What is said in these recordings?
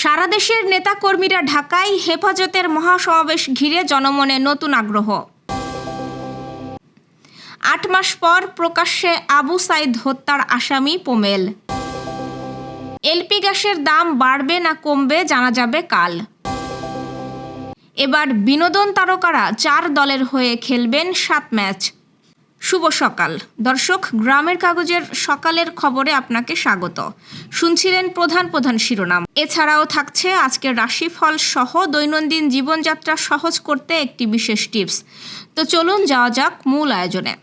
সারা দেশের নেতাকর্মীরা ঢাকায় হেফাজতের মহাসমাবেশ ঘিরে জনমনে নতুন আগ্রহ। আট মাস পর প্রকাশ্যে আবু সাইদ হত্যার আসামি পোমেল। এলপি গ্যাসের দাম বাড়বে না কমবে জানা যাবে কাল। এবার বিনোদন তারকারা চার দলের হয়ে খেলবেন সাত ম্যাচ। শুভ সকাল। দর্শক, গ্রামের কাগজের সকালের খবরে আপনাকে স্বাগত। শুনছিলেন প্রধান প্রধান শিরোনাম। এছাড়াও থাকছে আজকের রাশিফল সহ দৈনন্দিন জীবনযাত্রা সহজ করতে একটি বিশেষ টিপস। তো চলুন যাওয়া যাক মূল আয়োজনে।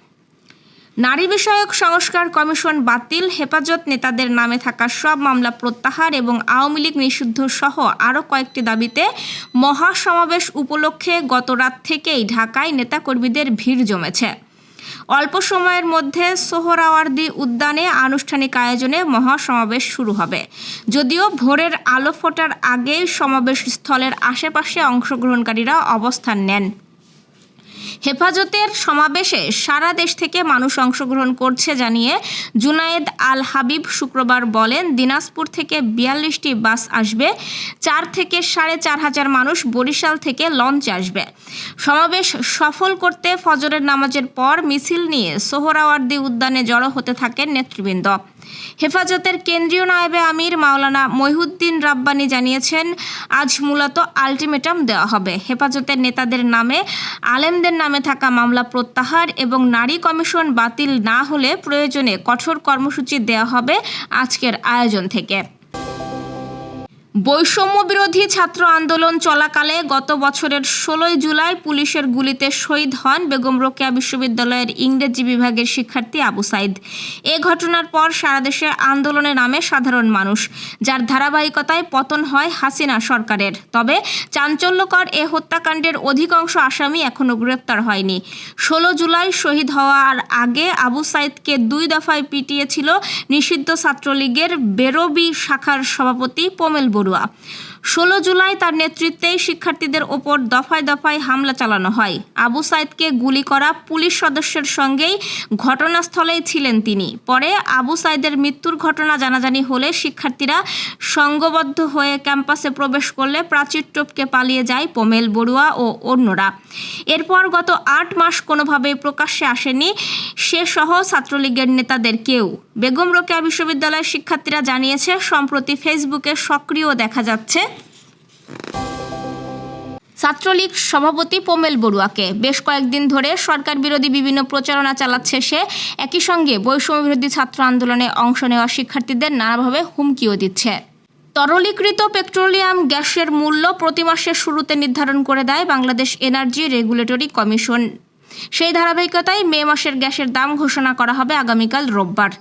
নারী বিষয়ক সংস্কার কমিশন বাতিল, হেফাজত নেতাদের নামে থাকা সব মামলা প্রত্যাহার এবং আওয়ামী লীগ নিষিদ্ধ সহ আরও কয়েকটি দাবিতে মহাসমাবেশ উপলক্ষে গত রাত থেকেই ঢাকায় নেতাকর্মীদের ভিড় জমেছে। অল্প সময়ের মধ্যে সোহরাওয়ার্দি উদ্যানে আনুষ্ঠানিক আয়োজনে মহাসমাবেশ শুরু হবে। যদিও ভোরের আলো ফোটার আগেই সমাবেশ স্থলের আশেপাশে অংশগ্রহণকারীরা অবস্থান নেন। হেফাজতের সমাবেশে সারা দেশ থেকে মানুষ অংশগ্রহণ করছে জানিয়ে জুনায়েদ আল হাবিব শুক্রবার বলেন, দিনাজপুর থেকে বিয়াল্লিশটি বাস আসবে, চার থেকে সাড়ে চার হাজার মানুষ বরিশাল থেকে লঞ্চে আসবে। সমাবেশ সফল করতে ফজরের নামাজের পর মিছিল নিয়ে সোহরাওয়ার্দী উদ্যানে জড়ো হতে থাকেন নেতৃবৃন্দ। হেফাজতের কেন্দ্রীয় নায়েবে আমির মাওলানা মহিউদ্দিন রাব্বানি জানিয়েছেন, আজ মূলত আলটিমেটাম দেওয়া হবে। হেফাজতের নেতাদের নামে, আলেমদের নামে থাকা মামলা প্রত্যাহার এবং নারী কমিশন বাতিল না হলে প্রয়োজনে কঠোর কর্মসূচি দেওয়া হবে আজকের আয়োজন থেকে। বৈষম্য বিরোধী ছাত্র আন্দোলন চলাকালে গত বছরের ষোলোই জুলাই পুলিশের গুলিতে শহীদ হন বেগম রোকেয়া বিশ্ববিদ্যালয়ের ইংরেজি বিভাগের শিক্ষার্থী আবু সাইদ। এ ঘটনার পর সারা দেশে আন্দোলনে নামে সাধারণ মানুষ, যার ধারাবাহিকতায় পতন হয় হাসিনা সরকারের। তবে চাঞ্চল্যকর এ হত্যাকাণ্ডের অধিকাংশ আসামি এখনও গ্রেপ্তার হয়নি। ষোলো জুলাই শহীদ হওয়ার আগে আবু সাইদকে দুই দফায় পিটিয়েছিল নিষিদ্ধ ছাত্রলীগের বেরবি শাখার সভাপতি পোমেল বড়ুয়া ষোলো জুলাই তার নেতৃত্বেই শিক্ষার্থীদের ওপর দফায় দফায় হামলা চালানো হয়। আবু সাইদকে গুলি করা পুলিশ সদস্যের সঙ্গেই ঘটনাস্থলেই ছিলেন তিনি। পরে আবু সাইদের মৃত্যুর ঘটনা জানাজানি হলে শিক্ষার্থীরা সংঘবদ্ধ হয়ে ক্যাম্পাসে প্রবেশ করলে প্রাচীর টপকে পালিয়ে যায় পোমেল বড়ুয়া ও অন্যরা। এরপর গত আট মাস কোনোভাবেই প্রকাশ্যে আসেনি সে সহ ছাত্রলীগের নেতাদের কেউ। বেগম রোকেয়া বিশ্ববিদ্যালয়ের শিক্ষার্থীরা জানিয়েছে, সম্প্রতি ফেসবুকে সক্রিয় দেখা যাচ্ছে ছাত্রলীগ সভাপতি পোমেল বড়ুয়াকে। বেশ কয়েকদিন ধরে সরকার বিরোধী বিভিন্ন প্রচারণা চালাচ্ছে সে। একই সঙ্গে বৈষম্য বিরোধী ছাত্র আন্দোলনে অংশ নেওয়া শিক্ষার্থীদের নানাভাবে হুমকিও দিচ্ছে। তরলীকৃত পেট্রোলিয়াম গ্যাসের মূল্য প্রতি মাসের শুরুতে নির্ধারণ করে দেয় বাংলাদেশ এনার্জি রেগুলেটরি কমিশন। সেই ধারাবাহিকতায় মে মাসের গ্যাসের দাম ঘোষণা করা হবে আগামীকাল রোববার।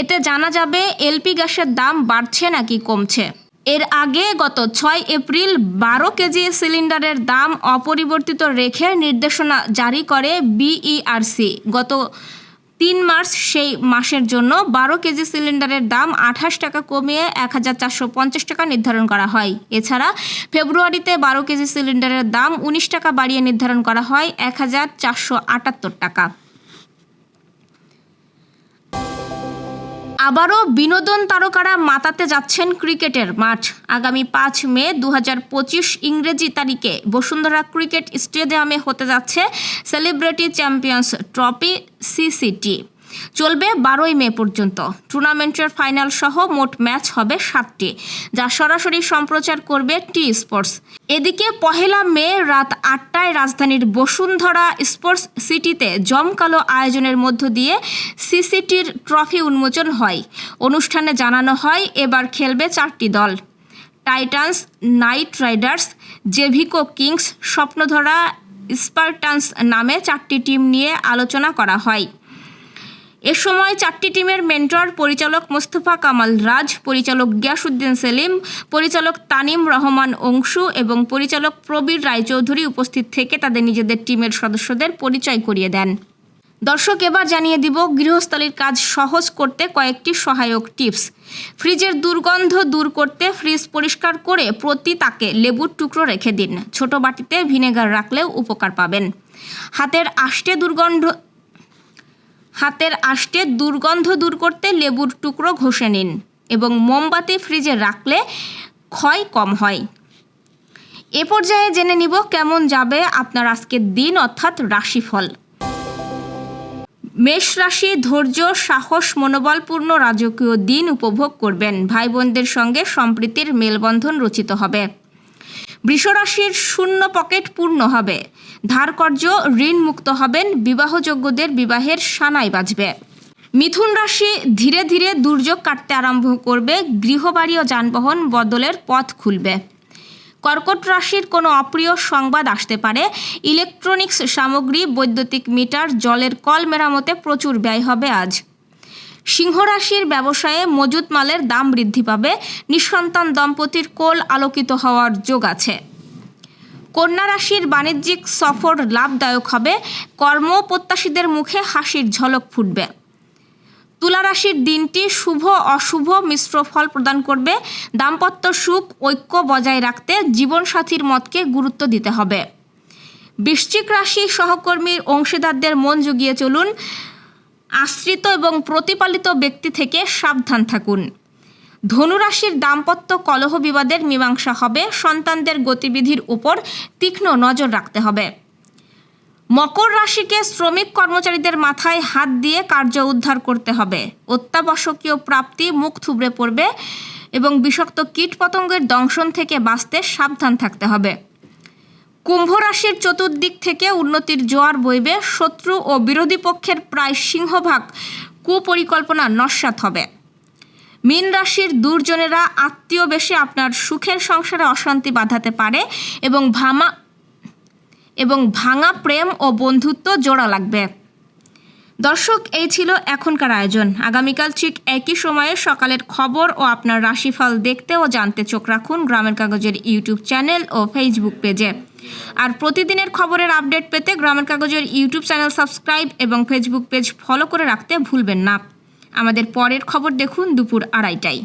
এতে জানা যাবে, এলপি গ্যাসের দাম বাড়ছে নাকি কমছে। এর আগে গত ছয় এপ্রিল বারো কেজি সিলিন্ডারের দাম অপরিবর্তিত রেখে নির্দেশনা জারি করে বিইআরসি গত তিন মার্চ সেই মাসের জন্য বারো কেজি সিলিন্ডারের দাম আঠাশ টাকা কমিয়ে এক হাজার চারশো পঞ্চাশ টাকা নির্ধারণ করা হয়। এছাড়া ফেব্রুয়ারিতে বারো কেজি সিলিন্ডারের দাম উনিশ টাকা বাড়িয়ে নির্ধারণ করা হয় এক হাজার চারশো আটাত্তর টাকা। আবারও বিনোদন তারকারা মাতাতে যাচ্ছেন ক্রিকেটের মাঠ। আগামী পাঁচ মে দু পঁচিশ ইংরেজি তারিখে বসুন্ধরা ক্রিকেট স্টেডিয়ামে হতে যাচ্ছে সেলিব্রিটি চ্যাম্পিয়ন্স ট্রফি সিসিটি। চলবে বারোই মে পর্যন্ত। টুর্নামেন্টের ফাইনাল সহ মোট ম্যাচ হবে সাতটি, যা সরাসরি সম্প্রচার করবে টি স্পোর্টস। এদিকে পহেলা মে রাত আটটায় রাজধানীর বসুন্ধরা স্পোর্টস সিটিতে জমকালো আয়োজনের মধ্য দিয়ে সিসিটির ট্রফি উন্মোচন হয়। অনুষ্ঠানে জানানো হয়, এবার খেলবে চারটি দল। টাইটান্স, নাইট রাইডার্স, জেভিকো কিংস, স্বপ্নধরা স্পার্টান্স নামে চারটি টিম নিয়ে আলোচনা করা হয়। এ সময় চারটি টিমের মেন্টর পরিচালক মোস্তফা কামাল রাজ, পরিচালক গিয়াসুদ্দিন সেলিম, পরিচালক তানিম রহমান অংশু এবং পরিচালক প্রবীর রায়চৌধুরী উপস্থিত থেকে তাদের নিজেদের টিমের সদস্যদের পরিচয় করিয়ে দেন। দর্শক, এবার জানিয়ে দিব গৃহস্থালির কাজ সহজ করতে কয়েকটি সহায়ক টিপস। ফ্রিজের দুর্গন্ধ দূর করতে ফ্রিজ পরিষ্কার করে প্রতি তাকে লেবুর টুকরো রেখে দিন। ছোট বাটিতে ভিনেগার রাখলেও উপকার পাবেন। হাতের আষ্টে দুর্গন্ধ হাতের আষ্টে দুর্গন্ধ দূর করতে লেবুর টুকরো ঘষে নিন এবং মোমবাতি ফ্রিজে রাখলে ক্ষয় কম হয়। এ পর্যায়ে জেনে নিব কেমন যাবে আপনার আজকের দিন অর্থাৎ রাশিফল। মেষ রাশি ধৈর্য, সাহস, মনোবলপূর্ণ রাজকীয় দিন উপভোগ করবেন। ভাই বোনদের সঙ্গে সম্প্রীতির মেলবন্ধন রচিত হবে। বৃষরাশির শূন্য পকেট পূর্ণ হবে। ধারকর্য ঋণ মুক্ত হবেন, বিবাহযোগ্যদের বিবাহের সানাই বাজবে। মিথুন রাশি ধীরে ধীরে দুর্যোগ কাটতে আরম্ভ করবে, গৃহবাড়ি ও যানবাহন বদলের পথ খুলবে। কর্কট রাশির কোনো অপ্রিয় সংবাদ আসতে পারে। ইলেকট্রনিক্স সামগ্রী, বৈদ্যুতিক মিটার, জলের কল মেরামতে প্রচুর ব্যয় হবে আজ। সিংহ রাশির ব্যবসায়ে মজুত মালের দাম বৃদ্ধি পাবে। নিঃসন্তান দম্পতির কোল আলোকিত হওয়ার যোগ আছে। কন্যা রাশির বাণিজ্যিক সফর লাভদায়ক হবে। কর্ম প্রত্যাশীদের মুখে হাসির ঝলক ফুটবে। তুলা রাশির দিনটি শুভ, অশুভ মিশ্র ফল প্রদান করবে। দাম্পত্য সুখ, ঐক্য বজায় রাখতে জীবনসাথীর মতকে গুরুত্ব দিতে হবে। বৃশ্চিক রাশি সহকর্মীর অংশীদারদের মন জুগিয়ে চলুন। আশ্রিত এবং প্রতিপালিত ব্যক্তি থেকে সাবধান থাকুন। ধনুরাশির দাম্পত্য কলহ বিবাদের মীমাংসা হবে, সন্তানদের গতিবিধির উপর তীক্ষ্ণ নজর রাখতে হবে। মকর রাশিকে শ্রমিক কর্মচারীদের মাথায় হাত দিয়ে কার্য উদ্ধার করতে হবে। অত্যাবশ্যকীয় প্রাপ্তি মুখ থুবড়ে পড়বে এবং বিষাক্ত কীটপতঙ্গের দংশন থেকে বাঁচতে সাবধান থাকতে হবে। কুম্ভ রাশির চতুর্দিক থেকে উন্নতির জোয়ার বইবে। শত্রু ও বিরোধী পক্ষের প্রায় সিংহভাগ কুপরিকল্পনা নস্যাৎ হবে। মীন রাশির দুর্জনেরা আত্মীয় বেশে আপনার সুখের সংসারে অশান্তি বাঁধাতে পারে এবং ভামা, এবং ভাঙা প্রেম ও বন্ধুত্ব জোড়া লাগবে। দর্শক, এই ছিল এখনকার আয়োজন। আগামীকাল ঠিক একই সময়ে সকালের খবর ও আপনার রাশিফল দেখতে ও জানতে চোখ রাখুন গ্রামের কাগজের ইউটিউব চ্যানেল ও ফেসবুক পেজে আর প্রতিদিনের খবরের আপডেট পেতে গ্রামের কাগজের ইউটিউব চ্যানেল সাবস্ক্রাইব এবং ফেসবুক পেজ ফলো করে রাখতে ভুলবেন না। আমাদের পরের খবর দেখুন দুপুর আড়াইটায়।